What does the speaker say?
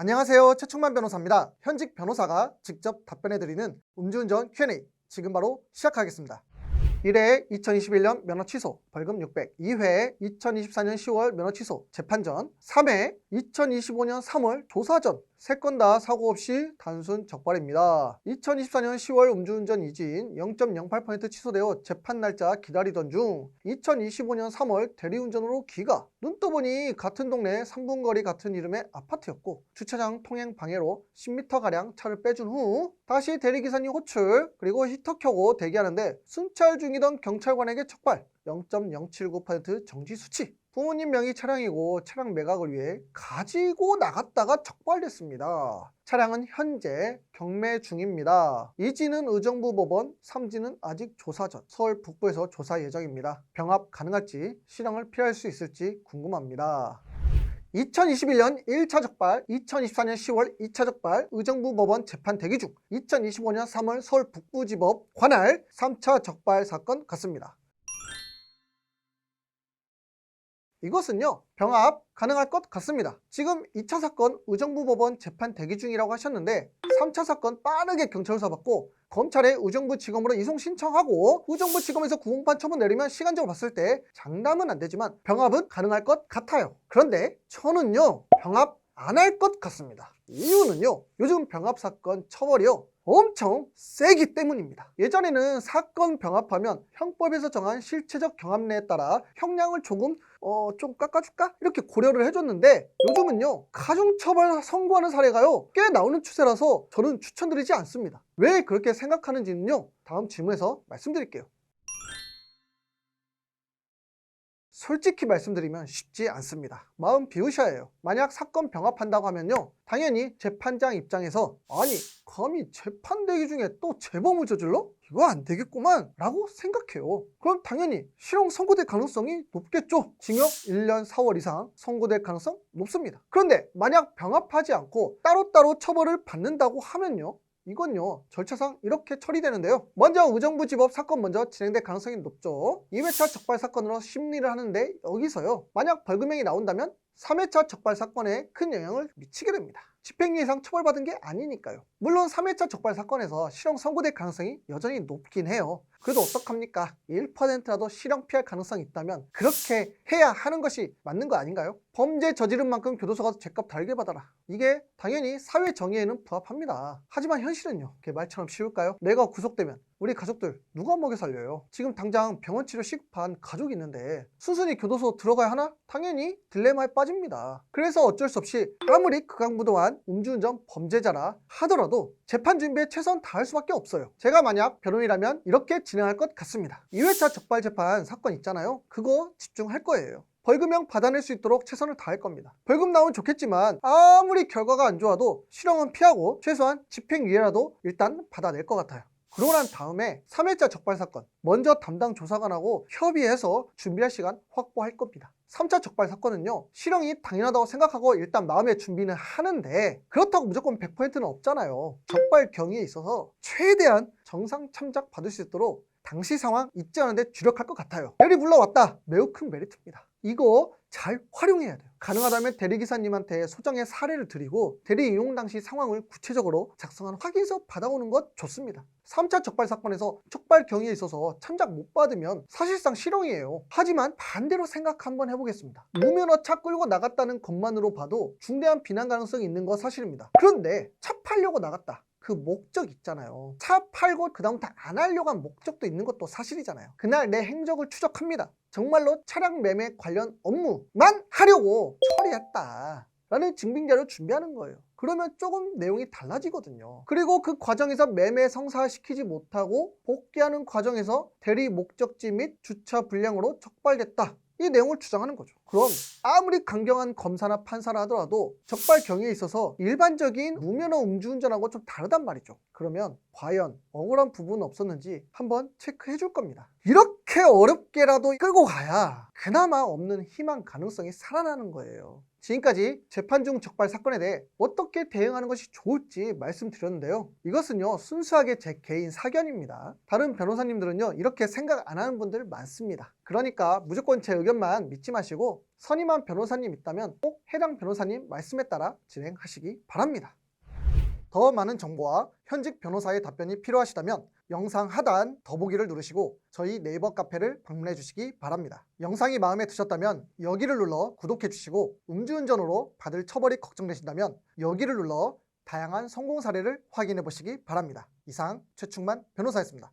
안녕하세요. 최충만 변호사입니다. 현직 변호사가 직접 답변해드리는 음주운전 Q&A 지금 바로 시작하겠습니다. 1회 2021년 면허 취소 벌금 600 2회 2024년 10월 면허 취소 재판 전 3회 2025년 3월 조사 전 세 건 다 사고 없이 단순 적발입니다. 2024년 10월 음주운전 이진 0.08% 취소되어 재판 날짜 기다리던 중 2025년 3월 대리운전으로 귀가 눈 떠보니 같은 동네 3분 거리 같은 이름의 아파트였고 주차장 통행 방해로 10m가량 차를 빼준 후 다시 대리기사님 호출 그리고 히터 켜고 대기하는데 순찰 중이던 경찰관에게 촉발 0.079% 정지 수치 부모님 명의 차량이고 차량 매각을 위해 가지고 나갔다가 적발됐습니다. 차량은 현재 경매 중입니다. 이지는 의정부 법원, 삼지는 아직 조사 전 서울 북부에서 조사 예정입니다. 병합 가능할지 실형을 피할 수 있을지 궁금합니다. 2021년 1차 적발, 2024년 10월 2차 적발, 의정부 법원 재판 대기 중 2025년 3월 서울 북부지법 관할 3차 적발 사건 같습니다. 이것은요 병합 가능할 것 같습니다. 지금 2차 사건 의정부 법원 재판 대기 중이라고 하셨는데 3차 사건 빠르게 경찰서 받고 검찰에 의정부 지검으로 이송 신청하고 의정부 지검에서 구공판 처분 내리면 시간적으로 봤을 때 장담은 안 되지만 병합은 가능할 것 같아요. 그런데 저는요 병합 안 할 것 같습니다. 이유는요 요즘 병합 사건 처벌이요 엄청 세기 때문입니다. 예전에는 사건 병합하면 형법에서 정한 실체적 경합내에 따라 형량을 조금 어, 좀 깎아줄까? 이렇게 고려를 해줬는데 요즘은요 가중처벌 선고하는 사례가요 꽤 나오는 추세라서 저는 추천드리지 않습니다. 왜 그렇게 생각하는지는요 다음 질문에서 말씀드릴게요. 솔직히 말씀드리면 쉽지 않습니다. 마음 비우셔야 해요. 만약 사건 병합한다고 하면요. 당연히 재판장 입장에서 아니 감히 재판 대기 중에 또 재범을 저질러? 이거 안 되겠구만 라고 생각해요. 그럼 당연히 실형 선고될 가능성이 높겠죠. 징역 1년 4월 이상 선고될 가능성 높습니다. 그런데 만약 병합하지 않고 따로따로 처벌을 받는다고 하면요. 이건요 절차상 이렇게 처리되는데요 먼저 의정부지법 사건 먼저 진행될 가능성이 높죠 2회차 적발 사건으로 심리를 하는데 여기서요 만약 벌금형이 나온다면 3회차 적발 사건에 큰 영향을 미치게 됩니다 집행유예 이상 처벌받은 게 아니니까요. 물론 3회차 적발 사건에서 실형 선고될 가능성이 여전히 높긴 해요. 그래도 어떡합니까? 1%라도 실형 피할 가능성이 있다면 그렇게 해야 하는 것이 맞는 거 아닌가요? 범죄 저지른 만큼 교도소 가서 죄값 달게 받아라. 이게 당연히 사회 정의에는 부합합니다. 하지만 현실은요. 그게 말처럼 쉬울까요? 내가 구속되면 우리 가족들 누가 먹여 살려요? 지금 당장 병원 치료 시급한 가족이 있는데 순순히 교도소 들어가야 하나? 당연히 딜레마에 빠집니다. 그래서 어쩔 수 없이 아무리 극악무도한 음주운전 범죄자라 하더라도 재판 준비에 최선 다할 수밖에 없어요. 제가 만약 변호인이라면 이렇게 진행할 것 같습니다. 2회차 적발 재판 사건 있잖아요. 그거 집중할 거예요. 벌금형 받아낼 수 있도록 최선을 다할 겁니다. 벌금 나오면 좋겠지만 아무리 결과가 안 좋아도 실형은 피하고 최소한 집행유예라도 일단 받아낼 것 같아요. 그러고 난 다음에 3회차 적발 사건 먼저 담당 조사관하고 협의해서 준비할 시간 확보할 겁니다. 3차 적발 사건은요 실형이 당연하다고 생각하고 일단 마음의 준비는 하는데 그렇다고 무조건 100%는 없잖아요. 적발 경위에 있어서 최대한 정상 참작 받을 수 있도록 당시 상황 잊지 않은데 주력할 것 같아요. 대리 불러왔다. 매우 큰 메리트입니다 이거 잘 활용해야 돼요. 가능하다면 대리기사님한테 소정의 사례를 드리고 대리 이용 당시 상황을 구체적으로 작성한 확인서 받아오는 것 좋습니다. 3차 적발 사건에서 촉발 경위에 있어서 참작 못 받으면 사실상 실형이에요. 하지만 반대로 생각 한번 해보겠습니다. 무면허 차 끌고 나갔다는 것만으로 봐도 중대한 비난 가능성이 있는 건 사실입니다. 그런데 차 팔려고 나갔다. 그 목적 있잖아요. 차 팔고 그다음부터 안 하려고 한 목적도 있는 것도 사실이잖아요. 그날 내 행적을 추적합니다. 정말로 차량 매매 관련 업무만 하려고 처리했다. 라는 증빙자료 준비하는 거예요. 그러면 조금 내용이 달라지거든요. 그리고 그 과정에서 매매 성사시키지 못하고 복귀하는 과정에서 대리 목적지 및 주차 불량으로 적발됐다. 이 내용을 주장하는 거죠. 그럼 아무리 강경한 검사나 판사라 하더라도 적발 경위에 있어서 일반적인 무면허 음주운전하고 좀 다르단 말이죠. 그러면 과연 억울한 부분은 없었는지 한번 체크해 줄 겁니다. 이렇 게 어렵게라도 끌고 가야 그나마 없는 희망 가능성이 살아나는 거예요. 지금까지 재판 중 적발 사건에 대해 어떻게 대응하는 것이 좋을지 말씀드렸는데요. 이것은요, 순수하게 제 개인 사견입니다. 다른 변호사님들은요, 이렇게 생각 안 하는 분들 많습니다. 그러니까 무조건 제 의견만 믿지 마시고 선임한 변호사님 있다면 꼭 해당 변호사님 말씀에 따라 진행하시기 바랍니다. 더 많은 정보와 현직 변호사의 답변이 필요하시다면 영상 하단 더보기를 누르시고 저희 네이버 카페를 방문해 주시기 바랍니다. 영상이 마음에 드셨다면 여기를 눌러 구독해 주시고 음주운전으로 받을 처벌이 걱정되신다면 여기를 눌러 다양한 성공 사례를 확인해 보시기 바랍니다. 이상 최충만 변호사였습니다.